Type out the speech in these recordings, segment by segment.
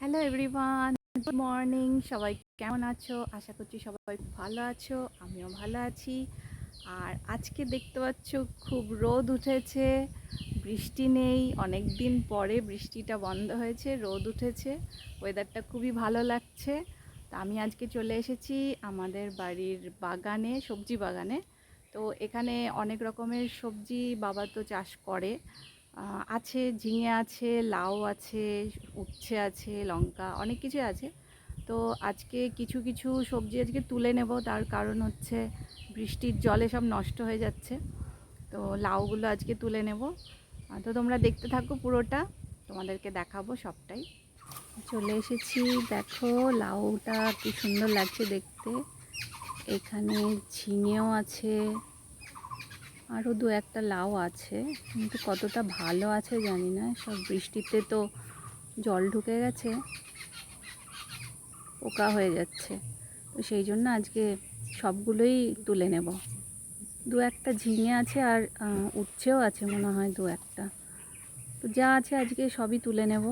Hello everyone good morning সবাই কেমন আছো? আশা করছি সবাই ভালো আছো, আমিও ভালো আছি। আর আজকে দেখতে পাচ্ছ, খুব রোদ উঠেছে, বৃষ্টি নেই অনেক দিন পরে বৃষ্টিটা বন্ধ হয়েছে, রোদ উঠেছে ওয়েদারটা খুবই ভালো লাগছে। তা আমি আজকে চলে এসেছি আমাদের বাড়ির বাগানে, সবজি বাগানে। তো এখানে অনেক রকমের সবজি বাবা তো চাষ করে। আছে, ঝিঙে আছে, লাউ আছে, উচ্ছে আছে, লঙ্কা, অনেক কিছু আছে। তো আজকে কিছু কিছু সবজি আজকে তুলে নেব। তার কারণ হচ্ছে বৃষ্টির জলে সব নষ্ট হয়ে যাচ্ছে। তো লাউগুলো আজকে তুলে নেব। তো তোমরা দেখতে থাকো পুরোটা। তোমাদেরকে দেখাবো সবটাই। চলে এসেছি। দেখো লাউটা কি সুন্দর লাগছে দেখতে। এখানে ঝিঙেও আছে। আরও দু একটা লাউ আছে কিন্তু কতটা ভালো আছে জানি না সব বৃষ্টিতে তো জল ঢুকে গেছে পোকা হয়ে যাচ্ছে। তো সেই জন্য আজকে সবগুলোই তুলে নেব। দু একটা ঝিঙে আছে আর আহ, উচ্ছেও আছে মনে হয় দু একটা। তো যা আছে আজকে সবই তুলে নেব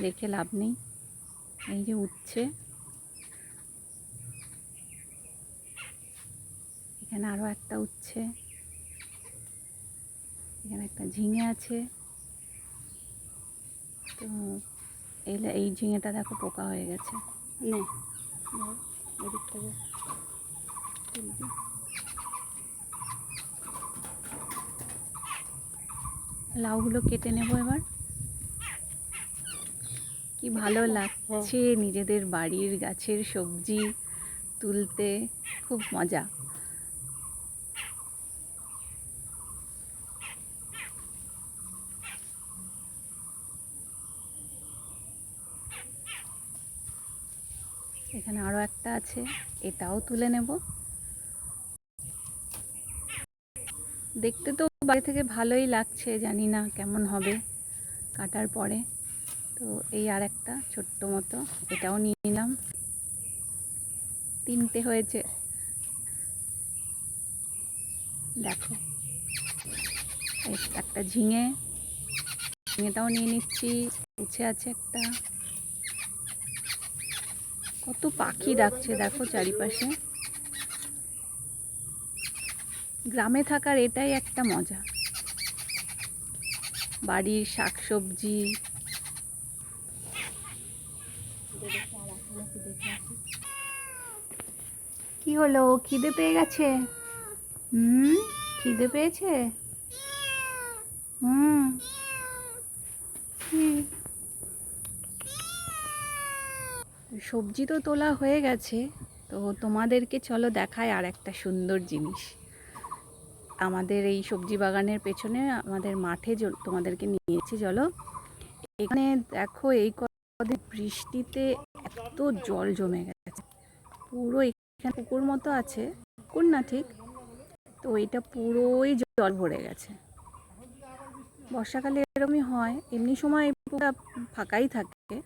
রেখে লাভ নেই। এই যে উচ্ছে। এখানে আরও একটা উচ্ছে। এখানে একটা ঝিঙে আছে। তো এই এই ঝিঙেটা দেখো পোকা হয়ে গেছে। নে। ধর, এদিক থেকে লাউগুলো কেটে নেব এবার। কি ভালো লাগছে নিজেদের বাড়ির গাছের সবজি তুলতে। খুব মজা। এখানে আরও একটা আছে, এটাও তুলে নেব। দেখতে তো বাড়ি থেকে ভালোই লাগছে, জানি না কেমন হবে কাটার পরে। তো এই আর একটা ছোট্ট মতো, এটাও নিয়ে নিলাম। তিনটে হয়েছে। দেখো, একটা ঝিঙে, ঝিঙেটাও নিয়ে নিচ্ছি উছে আছে একটা। কত পাখি ডাকছে, দেখো চারিপাশে। গ্রামে থাকার এটাই একটা মজা। বাড়ির শাকসবজি। কি হলো? খিদে পেয়ে গেছে? হুম? খিদে পেয়েছে? হুম? কি? সবজি তো তোলা হয়ে গেছে, তো তোমাদেরকে চলো দেখায় আর একটা সুন্দর জিনিস। আমাদের এই সবজি বাগানের পেছনে আমাদের মাঠে তোমাদেরকে নিয়েছি, চলো। এখানে দেখো এই কদিন বৃষ্টিতে এত জল জমে গেছে। পুরো এখানে পুকুর মতো আছে, পুকুর না ঠিক? তো এটা পুরোই জল ভরে গেছে। বর্ষাকালে এরকমই হয়, এমনি সময় পুকুরটা ফাঁকাই থাকে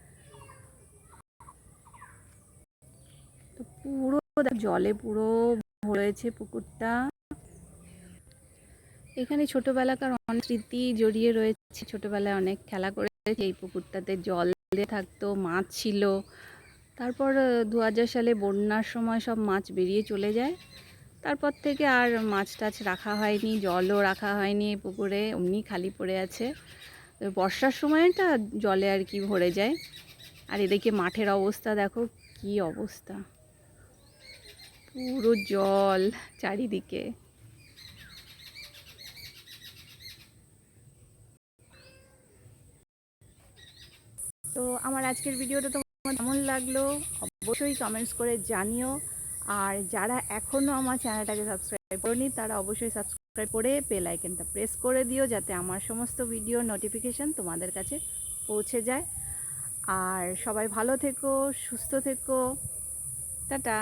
তো পুরো জলে পুরো ভরেছে পুকুরটা। এখানে ছোটবেলাকার অনেক স্মৃতি জড়িয়ে রয়েছে। ছোটবেলায় অনেক খেলা করেছে, এই পুকুরটাতে জল দিয়ে থাকতো, মাছ ছিল। তারপর দু হাজার সালে বন্যার সময় সব মাছ বেরিয়ে চলে যায়। তারপর থেকে আর মাছ টাছ রাখা হয়নি, জলও রাখা হয়নি পুকুরে এমনি খালি পড়ে আছে। বর্ষার সময়টা জলে আর কি ভরে যায়। আর এদিকে মাঠের অবস্থা দেখো, কি অবস্থা। পুরো জল চারিদিকে। তো আমার আজকের ভিডিওটা তোমার কেমন লাগল অবশ্যই কমেন্টস করে জানিও। আর যারা এখনও আমার চ্যানেলটাকে সাবস্ক্রাইব করেনি, তারা অবশ্যই সাবস্ক্রাইব করে বেল আইকনটা প্রেস করে দিও যাতে আমার সমস্ত ভিডিও নোটিফিকেশান তোমাদের কাছে পৌঁছে যায়। আর সবাই ভালো থেকো, সুস্থ থেকো। টাটা।